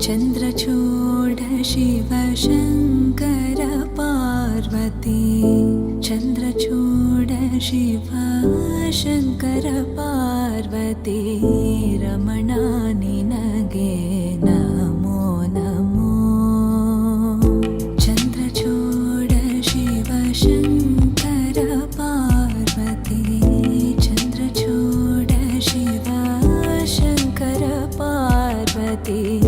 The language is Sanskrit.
चन्द्रचूडशिवशङ्कर पार्वती। चन्द्रचूडशिव शङ्कर पार्वती। रमणानि नगे नमो नमो। चन्द्रचूडशिवशङ्कर पार्वती। चन्द्रचूडशिव शङ्कर पार्वती।